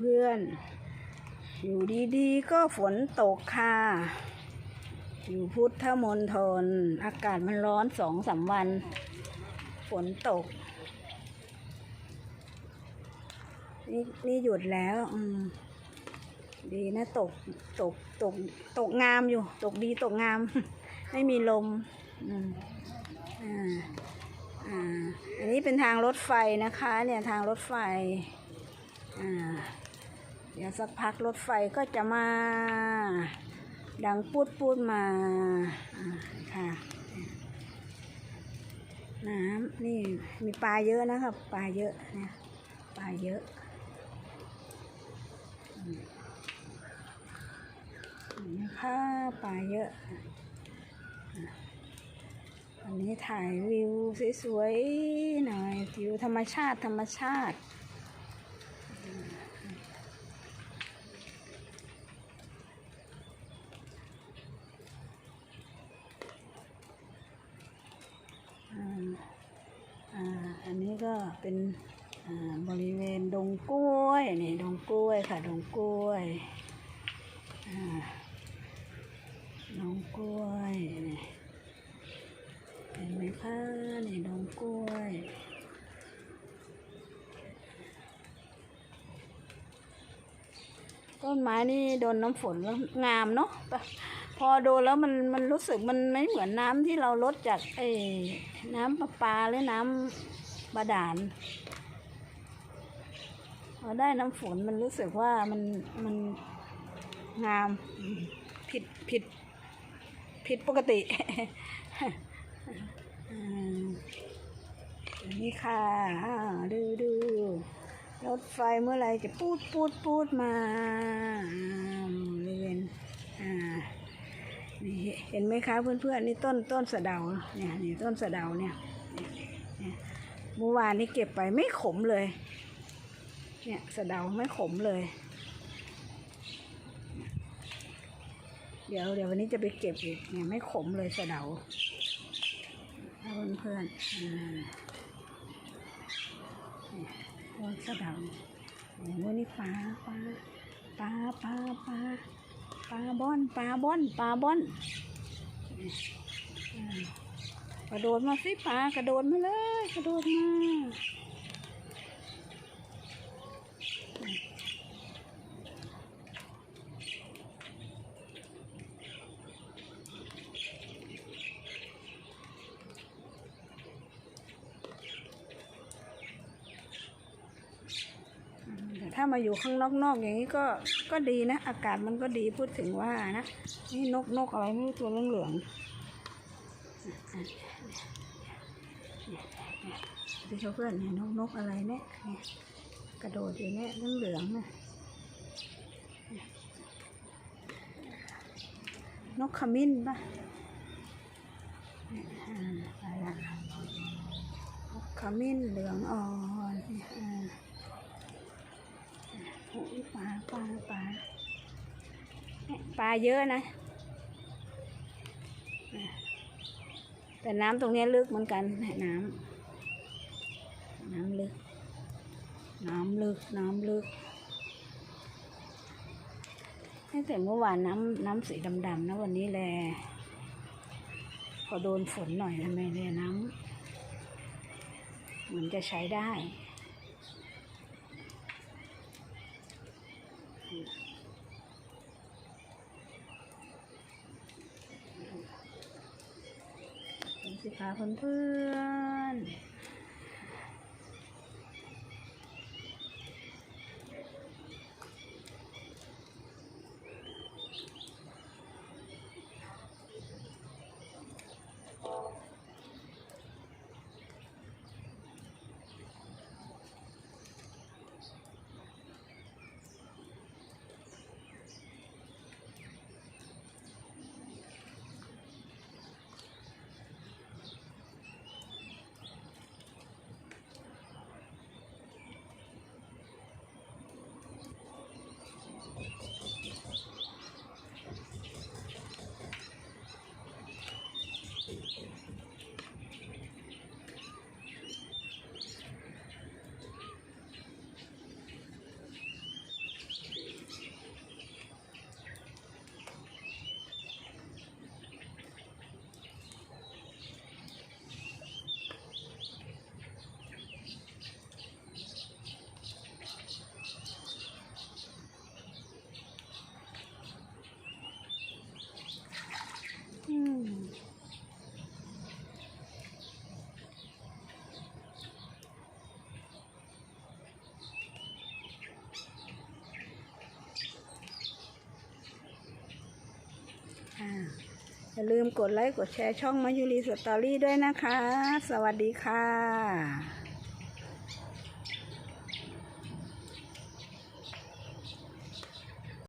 เพื่อนๆ อยู่ดีๆ ก็ฝนตกค่ะ อยู่พุทธมณฑลอากาศมันร้อนสองสามวัน ฝนตก นี่นี่หยุดแล้ว อืม ดีนะตกตกตกตกงามอยู่ ตกดีตกงาม ไม่มีลม อืม อ่า อ่า อันนี้เป็นทางรถไฟนะคะ เนี่ยทางรถไฟ เดี๋ยวสักพักรถไฟก็จะมา ดังปูดปูดมาค่ะน้ำนี่มีปลาเยอะนะครับปลาเยอะนี่ยปลาเยอะอืมนะคะปลาเยอะอันนี้ถ่ายวิวสวยๆหน่อยวิวธรรมชาติธรรมชาติ อ่าอ่า อันนี้ก็ เป็นบริเวณดงกล้วยนี่ดงกล้วยค่ะดงกล้วยดงกล้วยนี่เห็นไหมคะนี่ดงกล้วยต้นไม้นี่โดนน้ำฝนแล้วงามเนาะปะพอโดนแล้วมันมันรู้สึกมันไม่เหมือนน้ำที่เราลดจากไอ้น้ำประปาหรือน้ำ บาดาลพอได้น้ำฝนมันรู้สึกว่ามันมันงามผิดผิดผิดปกตินนี้ค่ะดูดูรถไฟเมื่อไหรจะปูดปูดปูดมาอ่าบริเวณอ่านี่เห็นไหมคะเพื่อนๆนี่ต้นต้นสะเดาเนี่ยนี่ต้นสะเดาเนี่ย เมื่อวานนี้เก็บไปไม่ขมเลย เนี่ยสะเดาไม่ขมเลย เดี๋ยวเดี๋ยววันนี้จะไปเก็บอีกเนี่ยไม่ขมเลยสะเดาเพื่อนๆอ่าเนี่ยต้นสะเดาโอ้โหนี่ปลาปลาปลาปลาปลาปลาบ้อนปลาบ้อนปลาบ้อน กระโดดมาสิปลากระโดดมาเลย กระโดดมาแต่ถ้ามาอยู่ข้างนอกๆอย่างนี้ก็ก็ดีนะ อากาศมันก็ดีพูดถึงว่านะ นี่นกนกอะไรไม่รู้ตัวเหลืองๆ ดูเพื่อนเนี่ยนกนกอะไรเนี่ยเนี่ยกระโดดอยู่เนี่ยเหลืองๆนะนกขมิ้นปะอ่าไปละนกขมิ้นเหลืองอ่อนปลาปลาปลาปลาเยอะนะ แต่น้ำตรงนี้ลึกเหมือนกันน้ำน้ำลึก น้ำลึก น้ำลึกตั้งแต่เมื่อวานน้ำน้ำสีดำๆนะวันนี้แลพอโดนฝนหน่อยทำไมเนี่ยน้ำเหมือนจะใช้ได้ ดูสิ คะเพื่อนๆ อย่าลืมกดไลค์กดแชร์ช่องมายุรีสตอรี่ด้วยนะคะ สวัสดีค่ะ